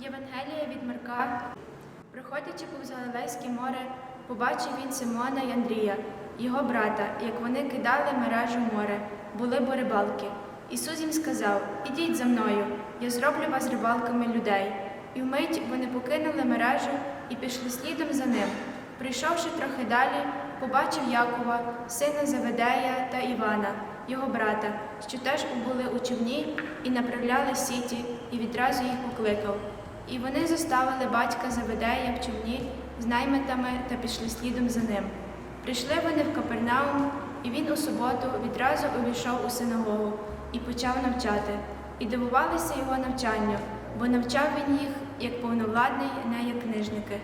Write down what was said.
Євангелія від Марка. Проходячи повз Галилейське море, побачив він Симона й Андрія, його брата, як вони кидали мережу море, були бо рибалки. Ісус їм сказав: Ідіть за мною, я зроблю вас рибалками людей. І вмить вони покинули мережу і пішли слідом за ним. Прийшовши трохи далі, побачив Якова, сина Заведея та Івана, його брата, що теж були у човні і направляли сіті, і відразу їх покликав. І вони заставили батька Заведея в човні з найметами та пішли слідом за ним. Прийшли вони в Капернаум, і він у суботу відразу увійшов у синагогу і почав навчати. І дивувалися його навчанню, бо навчав він їх як повновладний, не як книжники.